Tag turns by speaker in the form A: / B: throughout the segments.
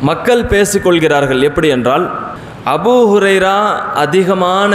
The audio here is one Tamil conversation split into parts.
A: மக்கள் பேசிக்கொள்கிறார்கள் எப்படி என்றால் அபூ ஹுரைரா அதிகமான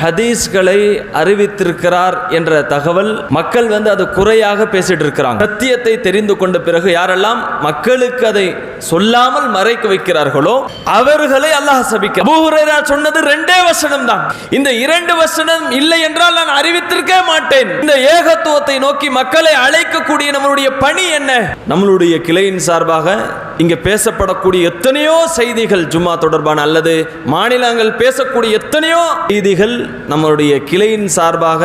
A: ஹதீஸ்களை அறிவித்திருக்கிறார் என்ற தகவல் மக்கள் வந்து அது குறையாக பேசிட்டு இருக்கிறாங்க சத்தியத்தை தெரிந்து கொண்ட பிறகு யாரெல்லாம் மக்களுக்கு அதை சொல்லாமல் மறைக்க வைக்கிறார்களோ அவர்களை அல்லாஹ் சபிக்க. அபு ஹுரைரா சொன்னது ரெண்டே வசனம் தான் இந்த இரண்டு வசனம் இல்லை என்றால் நான் அறிவித்திருக்க மாட்டேன். இந்த ஏகத்துவத்தை நோக்கி மக்களை அழைக்கக்கூடிய நம்மளுடைய பணி என்ன? நம்மளுடைய கிளையின் சார்பாக இங்கே பேசப்படக்கூடிய எத்தனையோ செய்திகள் ஜும்மா தொடர்பான அல்லது மாநிலங்கள் பேசக்கூடிய எத்தனையோ செய்திகள் நம்மளுடைய கிளையின் சார்பாக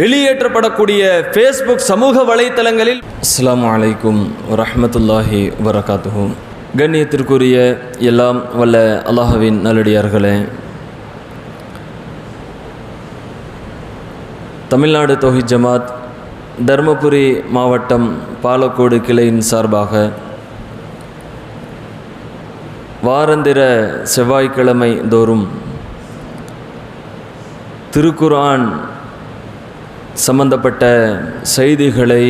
A: வெளியேற்றப்படக்கூடிய ஃபேஸ்புக் சமூக வலைத்தளங்களில். அஸ்லாம் வலைக்கும் வரமத்துல்லாஹி வரகாத்துகும் கண்ணியத்திற்குரிய எல்லாம் வல்ல அல்லாஹவின் நல்லடியார்களே. தமிழ்நாடு தொஹி ஜமாத் தருமபுரி மாவட்டம் பாலக்கோடு கிளையின் சார்பாக வாரந்திர செவ்வாய்க்கிழமை தோறும் திருக்குரான் சம்பந்தப்பட்ட செய்திகளை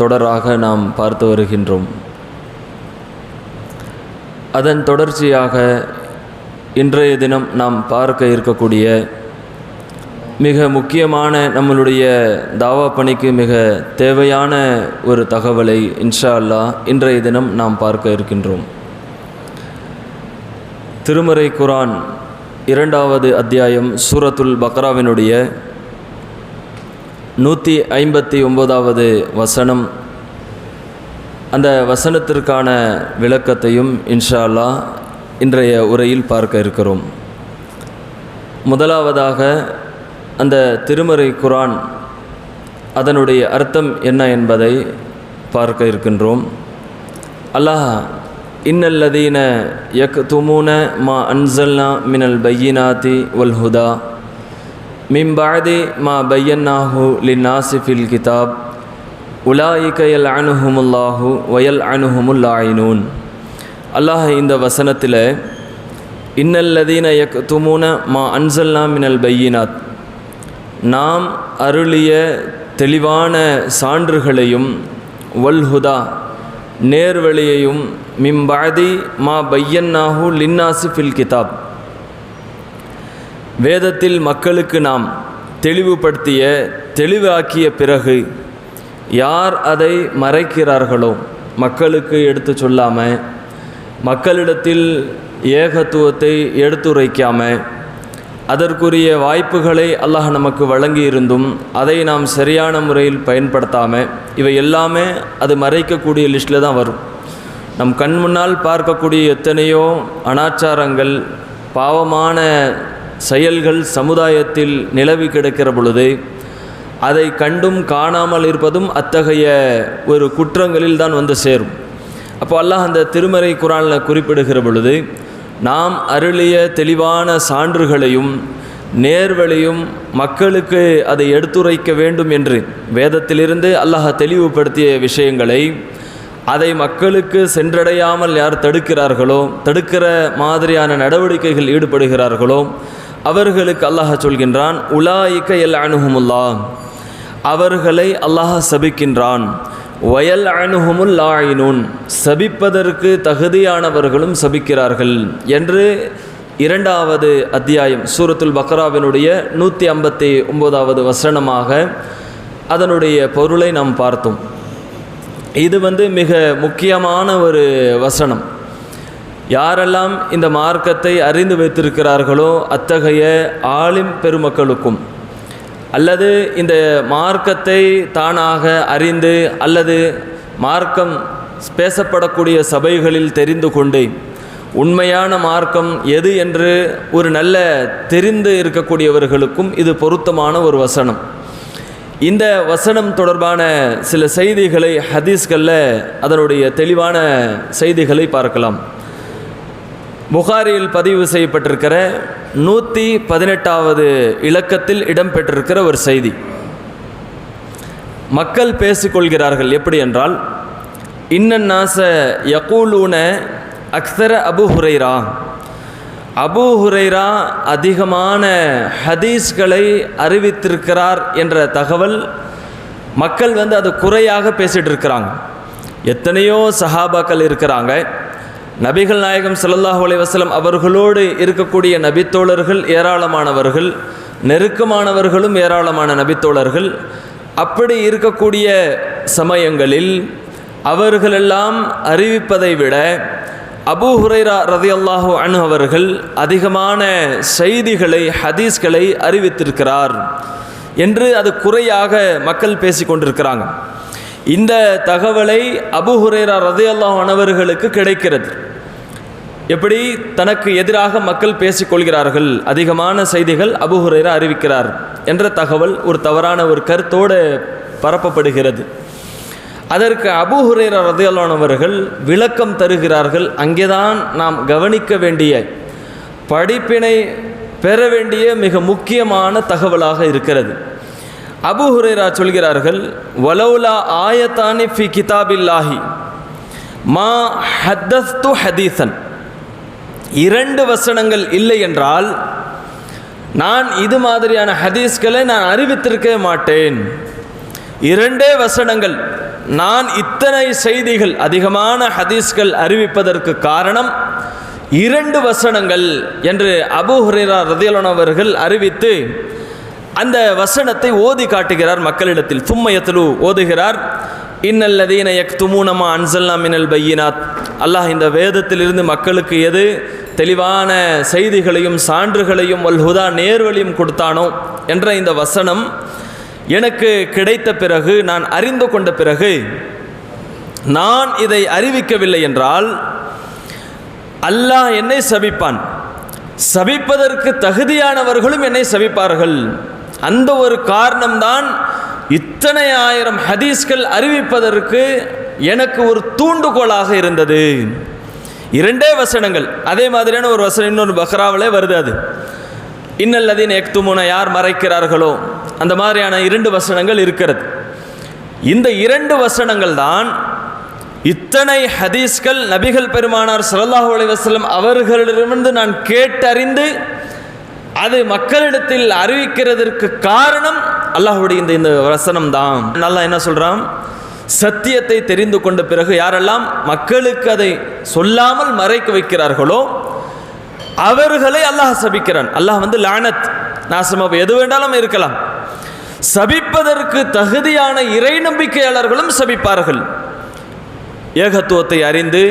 A: தொடராக நாம் பார்த்து வருகின்றோம். அதன் தொடர்ச்சியாக இன்றைய தினம் நாம் பார்க்க இருக்கக்கூடிய மிக முக்கியமான நம்மளுடைய தாவா பணிக்கு மிக தேவையான ஒரு தகவலை இன்ஷா அல்லா இன்றைய தினம் நாம் பார்க்க இருக்கின்றோம். திருமறை குரான் இரண்டாவது அத்தியாயம் சூரத்துல் பக்ராவினுடைய நூற்றி ஐம்பத்தி ஒன்பதாவது வசனம். அந்த வசனத்திற்கான விளக்கத்தையும் இன்ஷா அல்லா இன்றைய உரையில் பார்க்க இருக்கிறோம். முதலாவதாக அந்த திருமறை குரான் அதனுடைய அர்த்தம் என்ன என்பதை பார்க்க இருக்கின்றோம். அல்லாஹ் இன்னல்லதீன யக் துமூன மா அன்சல்னா மினல் பையினாத்தி வல் ஹுதா. மிம்பாதி மா பையன்னாஹு லின்னாசிஃபில் கிதாப். உலாயிகயல் எல் வயல் அனுஹுமுல்லாயினூன் அல்லாஹ் இந்த வசனத்தில் இன்னல்லதீன யக் துமூன மா அன்சல்னா மினல் பையினாத். நாம் அருளிய தெளிவான சான்றுகளையும் வல்ஹுதா நேர்வழியையும் மிம்பாதி மா பையன்னாஹு லின்னாசு ஃபில் கிதாப். வேதத்தில் மக்களுக்கு நாம் தெளிவுபடுத்திய தெளிவாக்கிய பிறகு யார் அதை மறைக்கிறார்களோ மக்களுக்கு எடுத்து சொல்லாமல் மக்களிடத்தில் ஏகத்துவத்தை எடுத்துரைக்காமல் அதற்குரிய வாய்ப்புகளை அல்லாஹ் நமக்கு வழங்கி இருந்தும் அதை நாம் சரியான முறையில் பயன்படுத்தாமல் இவை எல்லாமே அது மறைக்கக்கூடிய லிஸ்ட்டில் தான் வரும். நம் கண் முன்னால் பார்க்கக்கூடிய எத்தனையோ அனாச்சாரங்கள் பாவமான செயல்கள் சமுதாயத்தில் நிலவி கிடக்கிற பொழுது அதை கண்டும் காணாமல் இருப்பதும் அத்தகைய ஒரு குற்றங்களில் தான் வந்து சேரும். அப்போ அல்லாஹ் அந்த திருமறை குரானில் குறிப்பிடுகிற பொழுது நாம் அருளிய தெளிவான சான்றுகளையும் நேர்வழியும் மக்களுக்கு அதை எடுத்துரைக்க வேண்டும் என்று வேதத்திலிருந்து அல்லாஹ் தெளிவுபடுத்திய விஷயங்களை அதை மக்களுக்கு சென்றடையாமல் யார் தடுக்கிறார்களோ தடுக்கிற மாதிரியான நடவடிக்கைகள் ஈடுபடுகிறார்களோ அவர்களுக்கு அல்லாஹ் சொல்கின்றான் உலாய்க்க எல் அணுகுமுல்லா அவர்களை அல்லாஹ் சபிக்கின்றான். வயல் அணுகுமுல் லாயினூன். சபிப்பதற்கு தகுதியானவர்களும் சபிக்கிறார்கள் என்று இரண்டாவது அத்தியாயம் சூரத்துல் பக்ராவினுடைய நூற்றி ஐம்பத்தி ஒம்போதாவது வசனமாக அதனுடைய பொருளை நாம் பார்த்தோம். இது வந்து மிக முக்கியமான ஒரு வசனம். யாரெல்லாம் இந்த மார்க்கத்தை அறிந்து வைத்திருக்கிறார்களோ அத்தகைய ஆலிம் பெருமக்களுக்கும் அல்லது இந்த மார்க்கத்தை தானாக அறிந்து அல்லது மார்க்கம் பேசப்படக்கூடிய சபைகளில் தெரிந்து கொண்டு உண்மையான மார்க்கம் எது என்று ஒரு நல்ல தெரிந்து இருக்கக்கூடியவர்களுக்கும் இது பொருத்தமான ஒரு வசனம். இந்த வசனம் தொடர்பான சில செய்திகளை ஹதீஸ்களில் அதனுடைய தெளிவான செய்திகளை பார்க்கலாம். புகாரியில் பதிவு செய்யப்பட்டிருக்கிற நூற்றி பதினெட்டாவது இலக்கத்தில் இடம்பெற்றிருக்கிற ஒரு செய்தி. மக்கள் பேசிக்கொள்கிறார்கள் எப்படி என்றால் இன்னன்னாச யகூலூன அக்சர அபு ஹுரைரா. அபு ஹுரைரா அதிகமான ஹதீஸ்களை அறிவித்திருக்கிறார் என்ற தகவல் மக்கள் வந்து அது குறையாக பேசிகிட்டு இருக்கிறாங்க. எத்தனையோ சஹாபாக்கள் இருக்கிறாங்க. நபிகள் நாயகம் ஸல்லல்லாஹு அலைவாஸ்லம் அவர்களோடு இருக்கக்கூடிய நபித்தோழர்கள் ஏராளமானவர்கள் நெருக்கமானவர்களும் ஏராளமான நபித்தோழர்கள். அப்படி இருக்கக்கூடிய சமயங்களில் அவர்களெல்லாம் அறிவிப்பதை விட அபூ ஹுரைரா ரதியல்லாஹு அனு அவர்கள் அதிகமான செய்திகளை ஹதீஸ்களை அறிவித்திருக்கிறார் என்று அது குறையாக மக்கள் பேசிக் கொண்டிருக்கிறாங்க இந்த தகவலை அபு ஹுரேரா ரதியல்லாஹு அனவர்களுக்கு கிடைக்கிறது. எப்படி? தனக்கு எதிராக மக்கள் பேசிக்கொள்கிறார்கள் அதிகமான செய்திகள் அபு ஹுரேரா அறிவிக்கிறார் என்ற தகவல் ஒரு தவறான ஒரு கருத்தோடு பரப்பப்படுகிறது. அதற்கு அபூ ஹுரைரா ரதியல்லானவர்கள் விளக்கம் தருகிறார்கள். அங்கேதான் நாம் கவனிக்க வேண்டிய படிப்பினை பெற வேண்டிய மிக முக்கியமான தகவலாக இருக்கிறது. அபு ஹுரேரா சொல்கிறார்கள் வலௌலா ஆயத்தானி ஃபி கிதாபில்லாஹி மா ஹத்தஸ்து ஹதீசன் இரண்டு வசனங்கள் இல்லை என்றால் நான் இது மாதிரியான ஹதீஸ்களை நான் அறிவித்திருக்க மாட்டேன். இரண்டே வசனங்கள் நான் இத்தனை செய்திகள் அதிகமான ஹதீஸ்கள் அறிவிப்பதற்கு காரணம் இரண்டு வசனங்கள் என்று அபு ஹுரேரா ரதியலன் அவர்கள் அறிவித்து அந்த வசனத்தை ஓதி காட்டுகிறார் மக்களிடத்தில். தும்மையத்திலு ஓதுகிறார். இன்னல்லதீன யக்துமூனமா அன்சல்லா மினல் பையினாத். அல்லாஹ் இந்த வேதத்திலிருந்து மக்களுக்கு எது? தெளிவான செய்திகளையும் சான்றுகளையும் வல்ஹுதா நேர்வழியும் கொடுத்தானோ என்ற இந்த வசனம் எனக்கு கிடைத்த பிறகு நான் அறிந்து கொண்ட பிறகு நான் இதை அறிவிக்கவில்லை என்றால் அல்லாஹ் என்னை சபிப்பான். சபிப்பதற்கு தகுதியானவர்களும் என்னை சபிப்பார்கள். அந்த ஒரு காரணம்தான் இத்தனை ஆயிரம் ஹதீஸ்கள் அறிவிப்பதற்கு எனக்கு ஒரு தூண்டுகோலாக இருந்தது. இரண்டே வசனங்கள். அதே மாதிரியான ஒரு வசனம் இன்னொரு பக்ராவிலே வருது அது. இன்னல்லதீன் எக்துமுன யார் மறைக்கிறார்களோ அந்த மாதிரியான இரண்டு வசனங்கள் இருக்கிறது. இந்த இரண்டு வசனங்கள் தான் இத்தனை ஹதீஸ்கள் நபிகள் பெருமானார் சல்லாஹூ அலி வசலம் அவர்களிடமிருந்து நான் கேட்டறிந்து அது மக்களிடத்தில் அறிவிக்கிறதற்கு காரணம் அல்லாஹ்வுடைய இந்த இந்த வசனம் தான் நல்லா என்ன சொல்கிறான் சத்தியத்தை தெரிந்து கொண்ட பிறகு யாரெல்லாம் மக்களுக்கு அதை சொல்லாமல் மறைக்க வைக்கிறார்களோ அவர்களை அல்லாஹ் சபிக்கிறான். அல்லாஹ் வந்து லானத் நாசமாக எது வேண்டாலும் இருக்கலாம். சபிப்பதற்கு தகுதியான இறை நம்பிக்கையாளர்களும் சபிப்பார்கள். ஏகத்துவத்தை அறிந்து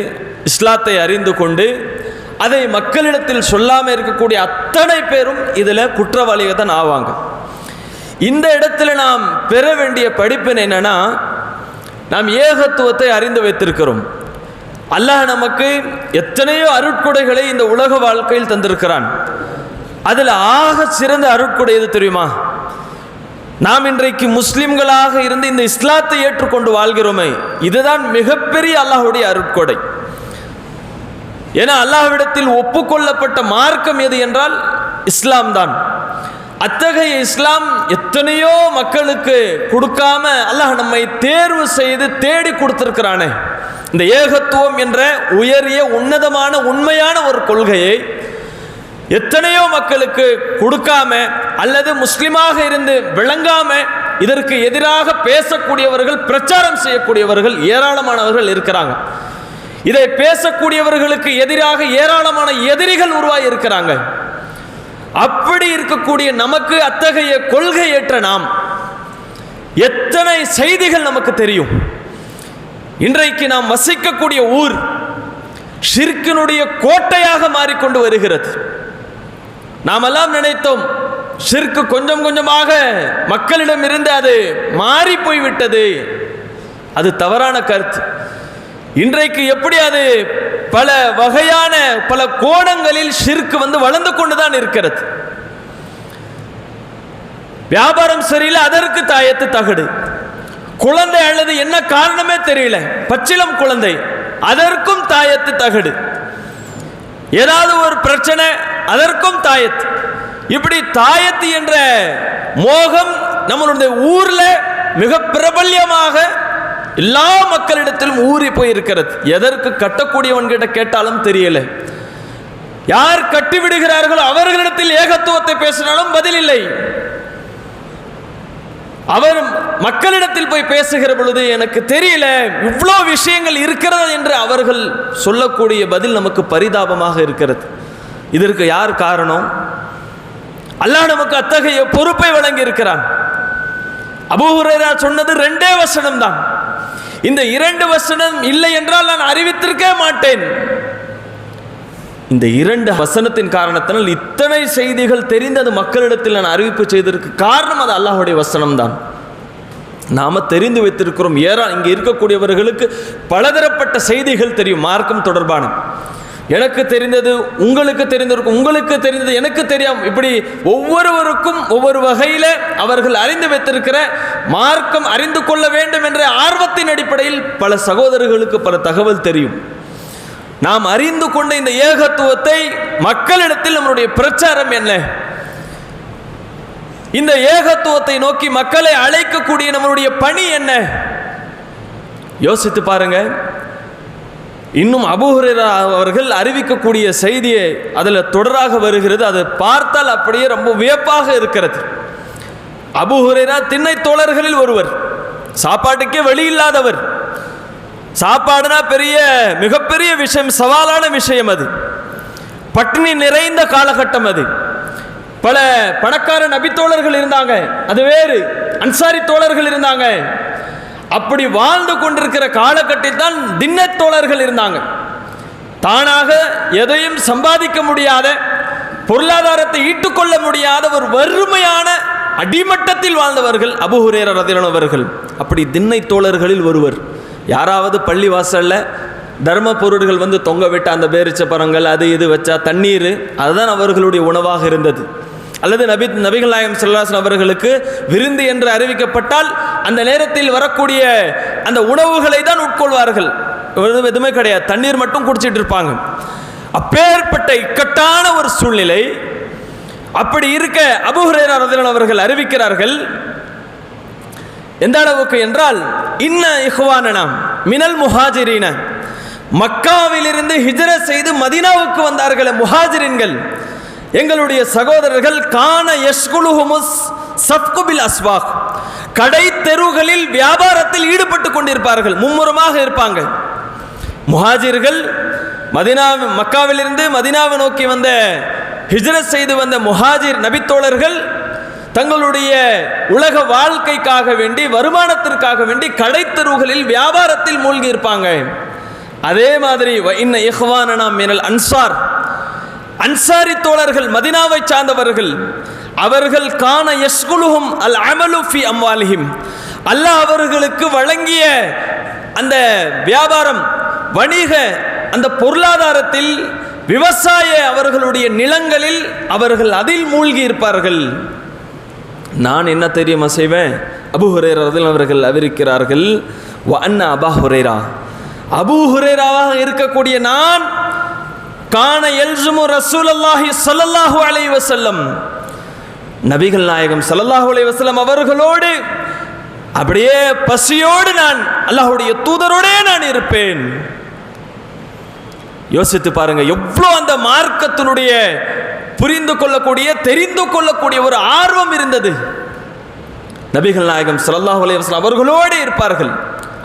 A: இஸ்லாத்தை அறிந்து கொண்டு அதை மக்களிடத்தில் சொல்லாமல் இருக்கக்கூடிய அத்தனை பேரும் இதில் குற்றவாளிகள் தான் ஆவாங்க. இந்த இடத்துல நாம் பெற வேண்டிய படிப்பின் என்னன்னா நாம் ஏகத்துவத்தை அறிந்து வைத்திருக்கிறோம். அல்லாஹ் நமக்கு எத்தனையோ அருட்கொடைகளை இந்த உலக வாழ்க்கையில் தந்திருக்கிறான். அதில் ஆக சிறந்த அருட்கொடை எது தெரியுமா? நாம் இன்றைக்கு முஸ்லிம்களாக இருந்து இந்த இஸ்லாத்தை ஏற்றுக்கொண்டு வாழ்கிறோமே இதுதான் மிகப்பெரிய அல்லாஹுடைய அருட்கொடை. ஏன்னா அல்லாஹ்விடத்தில் ஒப்புக்கொள்ளப்பட்ட மார்க்கம் எது என்றால் இஸ்லாம் தான். அத்தகைய இஸ்லாம் எத்தனையோ மக்களுக்கு கொடுக்காம அல்லாஹ் நம்மை தேர்வு செய்து தேடி கொடுத்திருக்கிறானே. இந்த ஏகத்துவம் என்ற உயரிய உன்னதமான உண்மையான ஒரு கொள்கையை எத்தனையோ மக்களுக்கு கொடுக்காம அல்லது முஸ்லிமாக இருந்து விளங்காம இதற்கு எதிராக பேசக்கூடியவர்கள் பிரச்சாரம் செய்யக்கூடியவர்கள் ஏராளமானவர்கள் இருக்கிறாங்க. இதை பேசக்கூடியவர்களுக்கு எதிராக ஏராளமான எதிரிகள் உருவாகி இருக்கிறாங்க அப்படி இருக்கக்கூடிய நமக்கு அத்தகைய கொள்கை ஏற்ற நாம் எத்தனை செய்திகள் நமக்கு தெரியும். இன்றைக்கு நாம் வசிக்கக்கூடிய ஊர் ஷிர்கினுடைய கோட்டையாக மாறிக்கொண்டு வருகிறது. நாமெல்லாம் நினைத்தோம் ஷிர்கு கொஞ்சம் கொஞ்சமாக மக்களிடம் இருந்து அது மாறி போய்விட்டது அது தவறான கருத்து. இன்றைக்கு எப்படி அது பல வகையான பல கோணங்களில் ஷிர்கு வந்து வளர்ந்து கொண்டுதான் இருக்கிறது. வியாபாரம் சரியில்லை அதற்கு தாயத்து தகடு. குழந்தை அல்லது என்ன காரணமே தெரியல. பச்சிலம் குழந்தை அதற்கும் தாயத்து தகடு. ஏதாவது ஒரு பிரச்சனை அதற்கும் தாயத்து. இப்படி தாயத்து என்ற மோகம் நம்மளுடைய ஊர்ல மிக பிரபல்யமாக எல்லா மக்களிடத்திலும் ஊறி போய் இருக்கிறது எதற்கு கட்டக்கூடியவன் கிட்ட கேட்டாலும் தெரியல. யார் கட்டி விடுகிறார்களோ அவர்களிடத்தில் ஏகத்துவத்தை பேசினாலும் பதில் இல்லை. அவர் மக்களிடத்தில் போய் பேசுகிற பொழுது எனக்கு தெரியல இவ்வளோ விஷயங்கள் இருக்கிறது என்று அவர்கள் சொல்லக்கூடிய பதில் நமக்கு பரிதாபமாக இருக்கிறது. இதற்கு யார் காரணம்? அல்லாஹ் நமக்கு அத்தகைய பொறுப்பை வழங்கி இருக்கிறான் அபூஹுரேரா சொன்னது ரெண்டே வசனம் தான் இந்த இரண்டு வசனம் இல்லை என்றால் நான் அறிவித்திருக்க மாட்டேன். இந்த இரண்டு வசனத்தின் காரணத்தினால் இத்தனை செய்திகள் தெரிந்தது மக்களிடத்தில் நான் அறிவிப்பு செய்ததற்கு காரணம் அது அல்லாஹுடைய வசனம் தான் நாம தெரிந்து வைத்திருக்கிறோம். ஏறா இங்கே இருக்கக்கூடியவர்களுக்கு பலதரப்பட்ட செய்திகள் தெரியும். மார்க்கம் தொடர்பான எனக்கு தெரிந்தது உங்களுக்கு தெரிந்திருக்கும் உங்களுக்கு தெரிந்தது எனக்கு தெரியாம இப்படி ஒவ்வொருவருக்கும் ஒவ்வொரு வகையில் அவர்கள் அறிந்து வைத்திருக்கிற மார்க்கம் அறிந்து கொள்ள வேண்டும் என்ற ஆர்வத்தின் அடிப்படையில் பல சகோதரர்களுக்கு பல தகவல் தெரியும். நாம் அறிந்து கொண்ட இந்த ஏகத்துவத்தை மக்களிடத்தில் நம்மளுடைய பிரச்சாரம் என்ன? இந்த ஏகத்துவத்தை நோக்கி மக்களை அழைக்கக்கூடிய நம்மளுடைய பணி என்ன? யோசித்து பாருங்கள் இன்னும் அபூஹுரேரா அவர்கள் அறிவிக்கக்கூடிய செய்தியை அதில் தொடராக வருகிறது. அதை பார்த்தால் அப்படியே ரொம்ப வியப்பாக இருக்கிறது. அபூஹுரேரா திண்ணை தோழர்களில் ஒருவர் சாப்பாட்டுக்கே வழி இல்லாதவர். சாப்பாடுனா பெரிய மிகப்பெரிய விஷயம் சவாலான விஷயம் அது. பட்டினி நிறைந்த காலகட்டம் அது. பல பணக்கார நபித்தோழர்கள் இருந்தாங்க. அது வேறு அன்சாரி தோழர்கள் இருந்தாங்க. அப்படி வாழ்ந்து கொண்டிருக்கிற காலகட்டத்தில் தான் திண்ணத் தோழர்கள் இருந்தாங்க. தானாக எதையும் சம்பாதிக்க முடியாத பொருளாதாரத்தை ஈட்டுக்கொள்ள முடியாத ஒரு வறுமையான அடிமட்டத்தில் வாழ்ந்தவர்கள் அபுஹுரேர ரதிரனவர்கள் அப்படி திண்ணை தோழர்களில் ஒருவர் யாராவது பள்ளி வாசலில் தர்ம பொருட்கள் வந்து தொங்க விட்ட அந்த பேரிச்ச பழங்கள் அது இது வச்சா தண்ணீர் அதுதான் அவர்களுடைய உணவாக இருந்தது. அல்லது நபி நபிகள் நாயகம் செல்லாசன் அவர்களுக்கு விருந்து என்று அறிவிக்கப்பட்டால் அந்த நேரத்தில் வரக்கூடிய அந்த உணவுகளை தான் உட்கொள்வார்கள். எதுவுமே கிடையாது. தண்ணீர் மட்டும் குடிச்சிட்டு இருப்பாங்க. அப்பேற்பட்ட இக்கட்டான ஒரு சூழ்நிலை. அப்படி இருக்க அபுஹுரேரா அவர்கள் அறிவிக்கிறார்கள் எந்த அளவுக்கு என்றால் இன்ன இஹ்வானனாம் மினல் முஹாஜிரீன. மக்காவிலிருந்து ஹிஜர செய்து மதீனாவுக்கு வந்தார்களே முஹாஜிரின்கள். எங்களுடைய சகோதரர்கள் கான யஷ்குலுஹுமுஸ் சப்குபில் அஸ்வாக். கடை தெருவுகளில் வியாபாரத்தில் ஈடுபட்டு கொண்டிருப்பார்கள். மும்முரமாக இருப்பாங்க. முஹாஜிர்கள் மதினா மக்காவிலிருந்து மதினாவை நோக்கி வந்த ஹிஜ்ரத் செய்து வந்த முஹாஜிர் நபித்தோழர்கள் தங்களுடைய உலக வாழ்க்கைக்காக வேண்டி வருமானத்திற்காக வேண்டி கடைத்தெருவுகளில் வியாபாரத்தில் மூழ்கி இருப்பாங்க அதே மாதிரி இன்ன இஹ்வானனா மினல் அன்சார். அன்சாரி தோழர்கள் மதினாவை சார்ந்தவர்கள் அவர்கள் காண யஸ்குலுஹும் அல் அமலு ஃபி அம்வாலிஹிம். அல்லாஹ் அவர்களுக்கு வழங்கிய அந்த வியாபாரம் வணிக அந்த பொருளாதாரத்தில் விவசாய அவர்களுடைய நிலங்களில் அவர்கள் அதில் மூழ்கி இருப்பார்கள். நான் என்ன தெரியுமா செய்வேன்? அபு ஹுரேரதில் அவர்கள் அறிவிக்கிறார்கள் வ அண்ணா அபா ஹுரேரா. அபு ஹுரேராவாக இருக்கக்கூடிய நான் காண எல்சுமு ரசூல் அல்லாஹி ஸல்லல்லாஹு அலைஹி வஸல்லம். நபிகள் நாயகம் ஸல்லல்லாஹு அலை வசல்லம் அவர்களோடு அப்படியே பசியோடு நான் அல்லாஹுடைய தூதரோடே நான் இருப்பேன். யோசித்து பாருங்க எவ்வளோ அந்த மார்க்கத்தினுடைய புரிந்து கொள்ளக்கூடிய தெரிந்து கொள்ளக்கூடிய ஒரு ஆர்வம் இருந்தது. நபிகள் நாயகம் ஸல்லல்லாஹு அலைவாஸ்லாம் அவர்களோடு இருப்பார்கள்.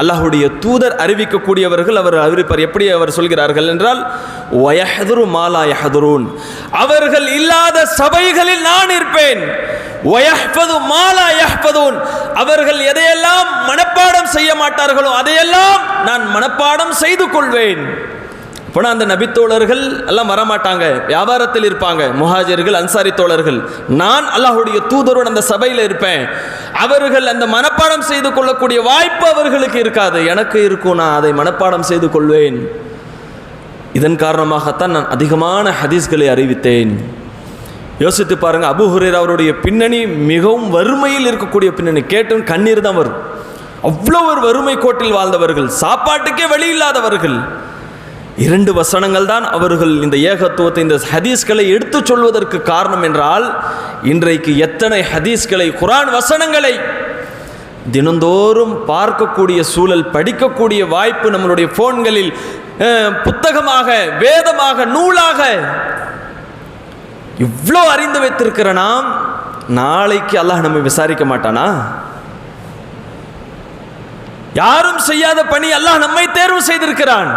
A: அல்லாஹுடைய தூதர் அறிவிக்கக்கூடியவர்கள் அவர் அறிவிப்பார் எப்படி அவர் சொல்கிறார்கள் என்றால் ஒயஹதுரு மாலா யஹதுரூன். அவர்கள் இல்லாத சபைகளில் நான் இருப்பேன். வயஹ்பது மாலா யஹ்பதூன் அவர்கள் எதையெல்லாம் மனப்பாடம் செய்ய மாட்டார்களோ அதையெல்லாம் நான் மனப்பாடம் செய்து கொள்வேன். போனால் அந்த நபித்தோழர்கள் எல்லாம் வரமாட்டாங்க. வியாபாரத்தில் இருப்பாங்க. முஹாஜர்கள் அன்சாரி தோழர்கள். நான் அல்லாஹுடைய தூதரோடு அந்த சபையில் இருப்பேன். அவர்கள் அந்த மனப்பாடம் செய்து கொள்ளக்கூடிய வாய்ப்பு அவர்களுக்கு இருக்காது. எனக்கு இருக்கும் நான் அதை மனப்பாடம் செய்து கொள்வேன். இதன் காரணமாகத்தான் நான் அதிகமான ஹதீஸ்களை அறிவித்தேன். யோசித்து பாருங்கள் அபு ஹுரேரா அவருடைய பின்னணி மிகவும் வறுமையில் இருக்கக்கூடிய பின்னணி. கேட்டும் கண்ணீர் தான் வரும். அவ்வளோ ஒரு வறுமை கோட்டில் வாழ்ந்தவர்கள். சாப்பாட்டுக்கே வழி இல்லாதவர்கள். இரண்டு வசனங்கள் தான் அவர்கள் இந்த ஏகத்துவத்தை இந்த ஹதீஸ்களை எடுத்து சொல்வதற்கு காரணம் என்றால் இன்றைக்கு எத்தனை ஹதீஸ்களை குரான் வசனங்களை தினந்தோறும் பார்க்கக்கூடிய சூழல் படிக்கக்கூடிய வாய்ப்பு நம்மளுடைய ஃபோன்களில் புத்தகமாக வேதமாக நூலாக இவ்வளோ அறிந்து வைத்திருக்கிற நாம் நாளைக்கு அல்லாஹ் நம்ம விசாரிக்க மாட்டானா? யாரும் செய்யாத பணி அல்லாஹ் நம்மை தேர்வு செய்திருக்கிறான்.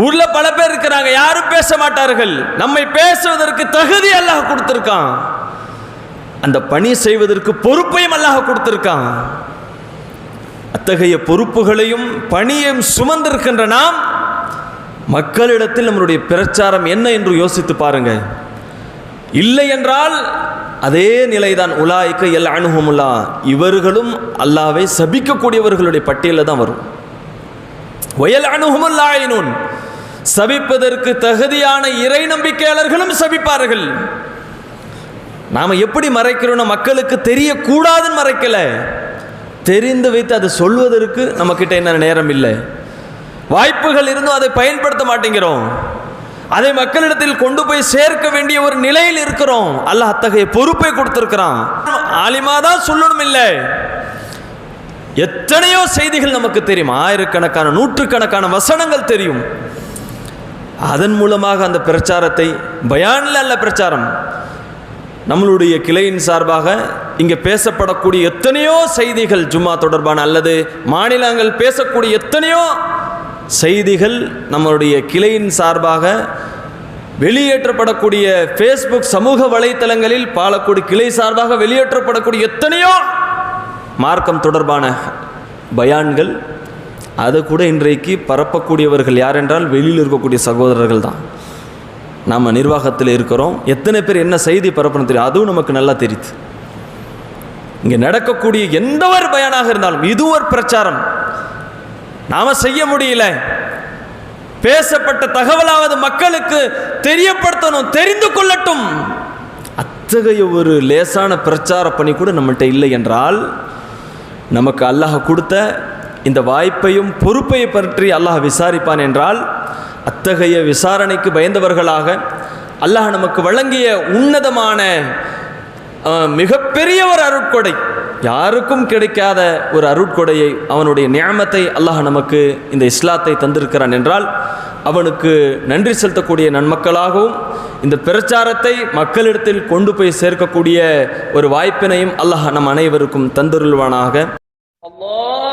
A: ஊர்ல பல பேர் இருக்கிறாங்க யாரும் பேச மாட்டார்கள். நம்மை பேசுவதற்கு தகுதி அல்லாஹ் கொடுத்திருக்கான். அந்த பணி செய்வதற்கு பொறுப்பையும் அல்லாஹ் கொடுத்திருக்கான். அத்தகைய பொறுப்புகளையும் பணியையும் சுமந்திருக்கின்ற நாம் மக்களிடத்தில் நம்மளுடைய பிரச்சாரம் என்ன என்று யோசித்து பாருங்க இல்லை என்றால் அதே நிலைதான் உலாய்க்க எல் அணுகுமுல்லா இவர்களும் அல்லாவை சபிக்கக்கூடியவர்களுடைய பட்டியலில் தான் வரும். வயல் அணுகுமுல்லாயினுன் சபிப்பதற்கு தகுதியான இறை நம்பிக்கையாளர்களும் சபிப்பார்கள். நாம் எப்படி மறைக்கிறோம்னா மக்களுக்கு தெரியக்கூடாதுன்னு மறைக்கல. தெரிந்து வைத்து அதை சொல்வதற்கு நம்மக்கிட்ட என்ன நேரம் இல்லை. வாய்ப்புகள் இருந்தும் அதை பயன்படுத்த மாட்டேங்கிறோம். அதை மக்களிடத்தில் கொண்டு போய் சேர்க்க வேண்டிய ஒரு நிலையில் இருக்கிறோம். அல்ல அத்தகைய பொறுப்பை கொடுத்துருக்கிறான். ஆலிமா தான் சொல்லணும் இல்லை எத்தனையோ செய்திகள் நமக்கு தெரியும். ஆயிரக்கணக்கான நூற்றுக்கணக்கான வசனங்கள் தெரியும். அதன் மூலமாக அந்த பிரச்சாரத்தை பயானில் அல்ல பிரச்சாரம். நம்மளுடைய கிளையின் சார்பாக இங்கே பேசப்படக்கூடிய எத்தனையோ செய்திகள் ஜும்மா தொடர்பான அல்லது மாநிலங்கள் பேசக்கூடிய எத்தனையோ செய்திகள் நம்மளுடைய கிளையின் சார்பாக வெளியேற்றப்படக்கூடிய ஃபேஸ்புக் சமூக வலைத்தளங்களில் பாலக்கோடு கிளை சார்பாக வெளியேற்றப்படக்கூடிய எத்தனையோ மார்க்கம் தொடர்பான பயான்கள் அது கூட இன்றைக்கு பரப்பக்கூடியவர்கள் யார் என்றால் வெளியில் இருக்கக்கூடிய சகோதரர்கள் தான். நாம் நிர்வாகத்தில் இருக்கிறோம். எத்தனை பேர் என்ன செய்தி பரப்பணும் தெரியும். அதுவும் நமக்கு நல்லா தெரியுது. இங்கே நடக்கக்கூடிய எந்த ஒரு பயனாக இருந்தாலும் இது ஒரு பிரச்சாரம். நாம் செய்ய முடியல. பேசப்பட்ட தகவலாவது மக்களுக்கு தெரியப்படுத்தணும் தெரிந்து கொள்ளட்டும். அத்தகைய ஒரு லேசான பிரச்சார பணி கூட நம்மகிட்ட இல்லை என்றால் நமக்கு அல்லாஹ் கொடுத்த இந்த வாய்ப்பையும் பொறுப்பை பற்றி அல்லாஹ் விசாரிப்பான் என்றால் அத்தகைய விசாரணைக்கு பயந்தவர்களாக அல்லாஹ் நமக்கு வழங்கிய உன்னதமான மிகப்பெரிய ஒரு அருட்கொடை யாருக்கும் கிடைக்காத ஒரு அருட்கொடையை அவனுடைய நியமத்தை அல்லாஹ் நமக்கு இந்த இஸ்லாத்தை தந்திருக்கிறான் என்றால் அவனுக்கு நன்றி செலுத்தக்கூடிய நன்மக்களாகவும் இந்த பிரச்சாரத்தை மக்களிடத்தில் கொண்டு போய் சேர்க்கக்கூடிய ஒரு வாய்ப்பினையும் அல்லாஹ் நம் அனைவருக்கும் தந்துருள்வானாக.
B: அல்லாஹ்!